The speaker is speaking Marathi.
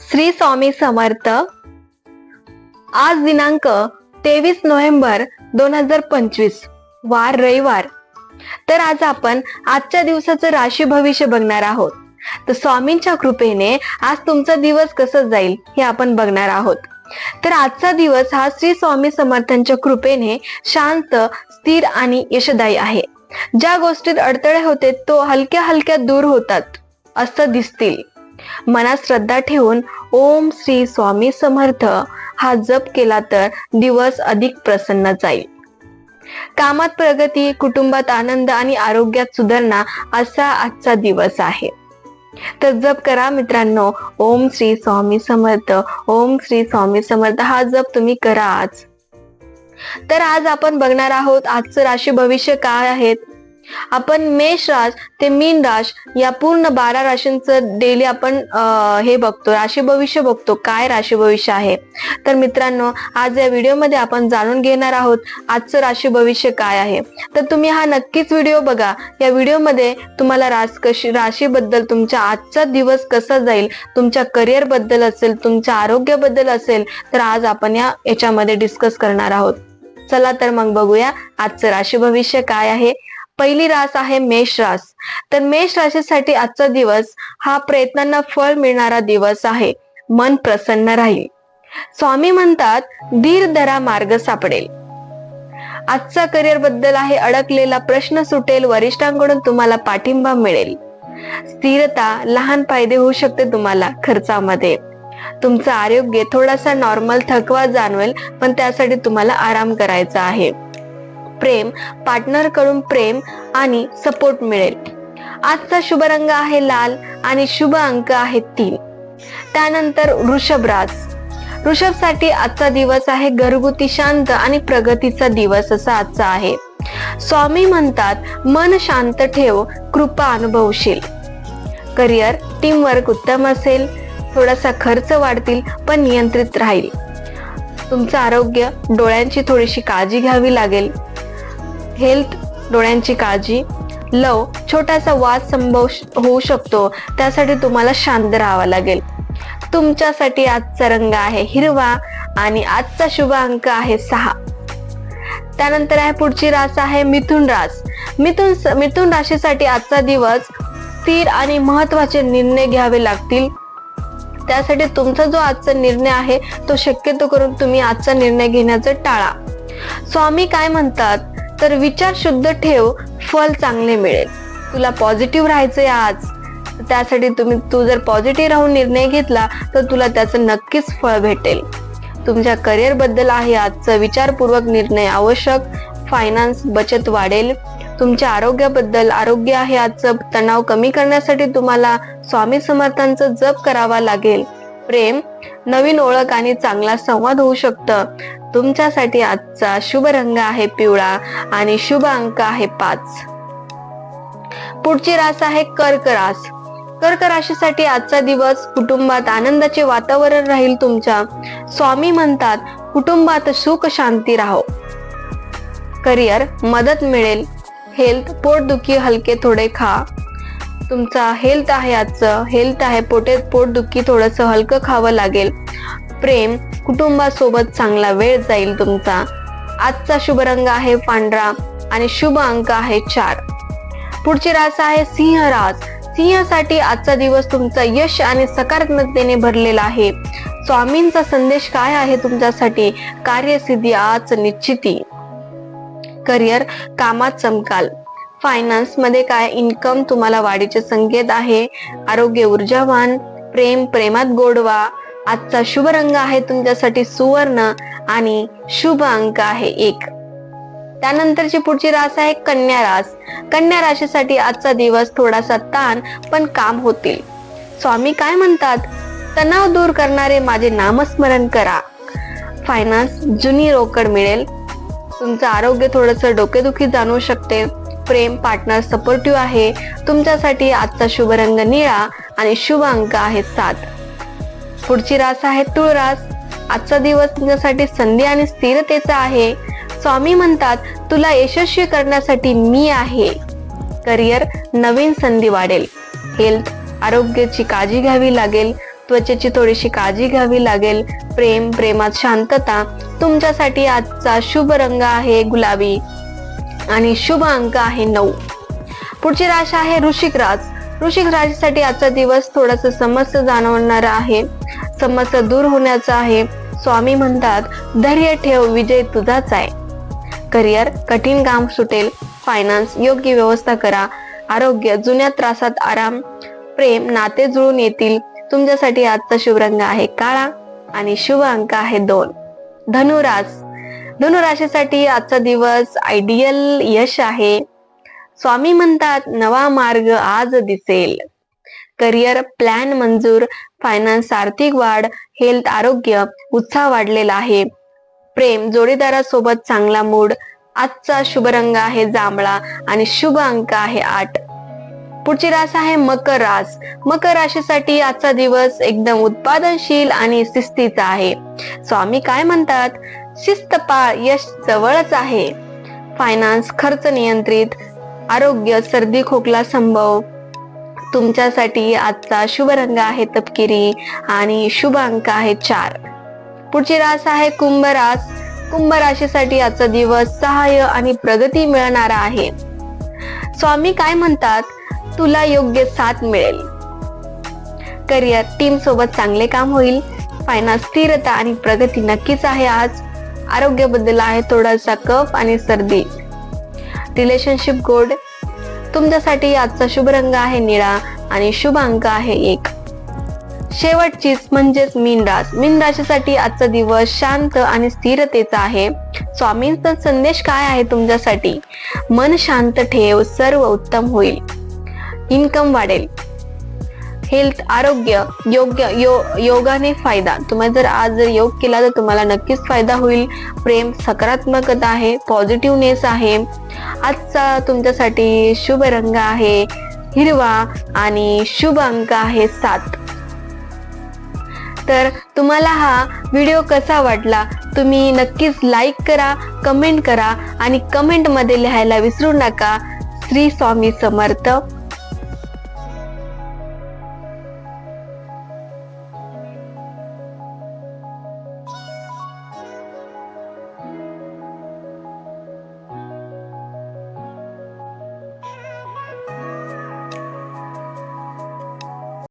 श्री स्वामी समर्थ. आज दिनांक तेवीस नोव्हेंबर दोन हजार पंचवीस वार रविवार. तर आज आपण आजच्या दिवसाचं राशी भविष्य बघणार आहोत. तर स्वामींच्या कृपेने आज तुमचा दिवस कसं जाईल हे आपण बघणार आहोत. तर आजचा दिवस हा श्री स्वामी समर्थांच्या कृपेने शांत स्थिर आणि यशदायी आहे. ज्या गोष्टीत अडथळे होते तो हलक्या हलक्या दूर होतात असं दिसतील. मनात श्रद्धा ठेवून ओम श्री स्वामी समर्थ. हा जप केला तर दिवस अधिक प्रसन्न जाईल. कामात प्रगती कुटुंबात आनंद आणि आरोग्यात सुधारणा असा आजचा दिवस आहे. तर जप करा मित्रांनो. ओम श्री स्वामी समर्थ. ओम श्री स्वामी समर्थ. हा जप तुम्ही करा आज. तर आज आपण बघणार आहोत आजचं राशी भविष्य काय आहेत आपण मेष राश ते मीन राश या पूर्ण बारा राशींचं डेली आपण हे बघतो राशी भविष्य बघतो काय राशी भविष्य आहे. तर मित्रांनो आज या व्हिडिओमध्ये आपण जाणून घेणार आहोत आजचं राशी भविष्य काय आहे. तर तुम्ही हा नक्कीच व्हिडिओ बघा. या व्हिडिओमध्ये तुम्हाला रास कशी राशीबद्दल तुमच्या आजचा दिवस कसा जाईल तुमच्या करिअरबद्दल असेल तुमच्या आरोग्याबद्दल असेल तर आज आपण या याच्यामध्ये डिस्कस करणार आहोत. चला तर मग बघूया आजचं राशी भविष्य काय आहे. पहिली रास आहे मेष रास. तर मेष राशीसाठी आजचा दिवस हा प्रयत्नांना फळ मिळणारा दिवस आहे. मन प्रसन्न राहील. स्वामी म्हणतात धीर धरा मार्ग सापडेल. आजचा करिअरबद्दल आहे अडकलेला प्रश्न सुटेल वरिष्ठांकडून तुम्हाला पाठिंबा मिळेल. स्थिरता लहान फायदे होऊ शकते तुम्हाला खर्चामध्ये. तुमचं आरोग्य थोडासा नॉर्मल थकवा जाणवेल पण त्यासाठी तुम्हाला आराम करायचा आहे. प्रेम पार्टनरकडून प्रेम आणि सपोर्ट मिळेल. आजचा शुभ रंग आहे लाल आणि शुभ अंक आहे तीन. त्यानंतर वृषभ राज. वृषभसाठी आजचा दिवस आहे घरगुती शांत आणि प्रगतीचा दिवस असा आजचा आहे. स्वामी म्हणतात मन शांत ठेव कृपा अनुभवशील. करिअर टीमवर्क उत्तम असेल. थोडासा खर्च वाढतील पण नियंत्रित राहील. तुमचं आरोग्य डोळ्यांची थोडीशी काळजी घ्यावी लागेल. हेल्थ डोळ्यांची काळजी लव छोटासा वाद संभव होऊ शकतो. त्यासाठी तुम्हाला शांत राहावं लागेल. तुमच्यासाठी आजचा रंग आहे हिरवा आणि आजचा शुभ अंक आहे सहा. त्यानंतर आहे पुढची रास आहे मिथुन रास. मिथुन मिथुन राशीसाठी आजचा दिवस स्थिर आणि महत्त्वाचे निर्णय घ्यावे लागतील. त्यासाठी तुमचा जो आजचा निर्णय आहे तो शक्यतो करून तुम्ही आजचा निर्णय घेण्याचं टाळा. स्वामी काय म्हणतात? तर विचार शुद्ध ठेव फल चांगले मिळेल. तुला पॉझिटिव्ह राहायचंय आज. त्यासाठी तुम्ही तू जर पॉझिटिव्ह राहून निर्णय घेतला तर तुला त्याचं नक्कीच फळ भेटेल. तुमच्या करिअरबद्दल आहे आजचा विचारपूर्वक निर्णय आवश्यक. फायनान्स बचत वाढेल. तुमच्या आरोग्याबद्दल आरोग्य आहे आजचं. तणाव कमी करण्यासाठी तुम्हाला स्वामी समर्थांचं जप करावा लागेल. प्रेम नवीन ओळख आणि चांगला संवाद होऊ शकतं. तुमच्यासाठी आजचा शुभ रंग आहे पिवळा आणि शुभ अंक आहे पाच. पुढची रास आहे कर्क रास. कर्क राशीसाठी आजचा दिवस कुटुंबात आनंदाचे वातावरण राहील तुमच्या. स्वामी म्हणतात कुटुंबात सुख शांती राहो. करिअर मदत मिळेल. हेल्थ पोटदुखी हलके थोडे खा. तुमचा हेल्थ आहे आजचं. हेल्थ आहे पोटे पोटदुखी थोडंसं हलकं खावं लागेल. प्रेम कुटुंबासोबत चांगला वेळ जाईल तुमचा. आजचा शुभ रंग आहे पांढरा आणि शुभ अंक आहे चार. पुढची रास आहे सिंह रास. सिंहासाठी आजचा दिवस तुमचा यश आणि सकारात्मकतेने भरलेला आहे. स्वामींचा संदेश काय आहे तुमच्यासाठी? कार्यसिद्धी आज निश्चिती. करिअर कामात चमकाल फायनान्समध्ये काय इन्कम तुम्हाला वाढीचे संकेत आहे? आरोग्य ऊर्जावान प्रेम प्रेमात गोडवा आजचा शुभ रंग आहे तुमच्यासाठी सुवर्ण आणि शुभ अंक आहे एक. त्यानंतरची पुढची रास आहे कन्या रास. कन्या राशीसाठी आजचा दिवस थोडासा ताण पण काम होतील. स्वामी काय म्हणतात? तणाव दूर करणारे माझे नामस्मरण करा. फायनान्स जुनी रोकड मिळेल. तुमचं आरोग्य थोडंसं डोकेदुखी जाणवू शकते. प्रेम पार्टनर सपोर्टिव्ह आहे. तुमच्यासाठी आजचा शुभ रंग निळा आणि शुभ अंक आहे सात. पुढची रास आहे तुळ रास आजचा दिवस तुमच्यासाठी संधी आणि स्थिरतेचा आहे. स्वामी म्हणतात तुला यशस्वी करण्यासाठी मी आहे. करिअर नवीन संधी वाढेल. हेल्थ आरोग्याची काळजी घ्यावी लागेल. त्वचेची थोडीशी काळजी घ्यावी लागेल. प्रेम प्रेमात शांतता. तुमच्यासाठी आजचा शुभ रंग आहे गुलाबी. आणि शुभ अंक आहे नऊ. पुढची राशी आहे ऋषिक राज ऋषिक राशीसाठी आजचा दिवस थोडासा समस्या जाणवणारा आहे. समस्या दूर होण्याचा आहे. स्वामी म्हणतात धैर्य ठेव विजय तुझाच आहे. करिअर कठीण काम सुटेल. फायनान्स योग्य व्यवस्था करा. आरोग्य जुन्या त्रासात आराम. प्रेम नाते जुळून येतील. तुमच्यासाठी आजचा शुभ रंग आहे काळा आणि शुभ अंक आहे दोन. धनुराज. धनुराशीसाठी आजचा दिवस आयडियल यश आहे. स्वामी म्हणतात नवा मार्ग आज दिसेल. करिअर प्लॅन मंजूर फायनान्स आर्थिक वाढ हेल्थ आरोग्य उत्साह वाढलेला आहे. प्रेम जोडीदारासोबत चांगला मूड आजचा शुभ रंग आहे जांभळा आणि शुभ अंक आहे आठ. पुढची रास आहे मकर रास. मकर राशीसाठी आजचा दिवस एकदम उत्पादनशील आणि शिस्तीचा आहे. स्वामी काय म्हणतात? शिस्त पाळ यश जवळच आहे. फायनान्स खर्च नियंत्रित आरोग्य सर्दी खोकला संभव. तुमच्यासाठी आजचा शुभ रंग आहे तपकिरी आणि शुभ अंक आहे चार. पुढची रास आहे कुंभ रास. कुंभ राशीसाठी आजचा दिवस सहाय्य आणि प्रगती मिळणारा आहे. स्वामी काय म्हणतात? तुला योग्य साथ मिळेल. करिअर टीम सोबत चांगले काम होईल. फायनान्स स्थिरता आणि प्रगती नक्कीच आहे आज. आरोग्याबद्दल आहे थोडासा कफ आणि सर्दी. रिलेशनशिप गोड तुमच्यासाठी आजचा शुभ रंग आहे निळा आणि शुभ अंक आहे एक. शेवटचीच म्हणजेच मीन रास मीन राशीसाठी आजचा दिवस शांत आणि स्थिरतेचा आहे. स्वामींचा संदेश काय आहे तुमच्यासाठी? मन शांत ठेव सर्व उत्तम होईल. इन्कम वाढेल. हेल्थ आरोग्य योग्य यो योगाने फायदा. तुम्ही जर आज जर योग केला तर तुम्हाला नक्कीच फायदा होईल. प्रेम सकारात्मकता आहे पॉझिटिव्हनेस आहे. आजचा तुमच्यासाठी शुभ रंग आहे हिरवा आणि शुभ अंक आहे सात. तर तुम्हाला हा व्हिडिओ कसा वाटला? तुम्ही नक्कीच लाईक करा कमेंट करा आणि कमेंटमध्ये लिहायला विसरू नका. श्री स्वामी समर्थ.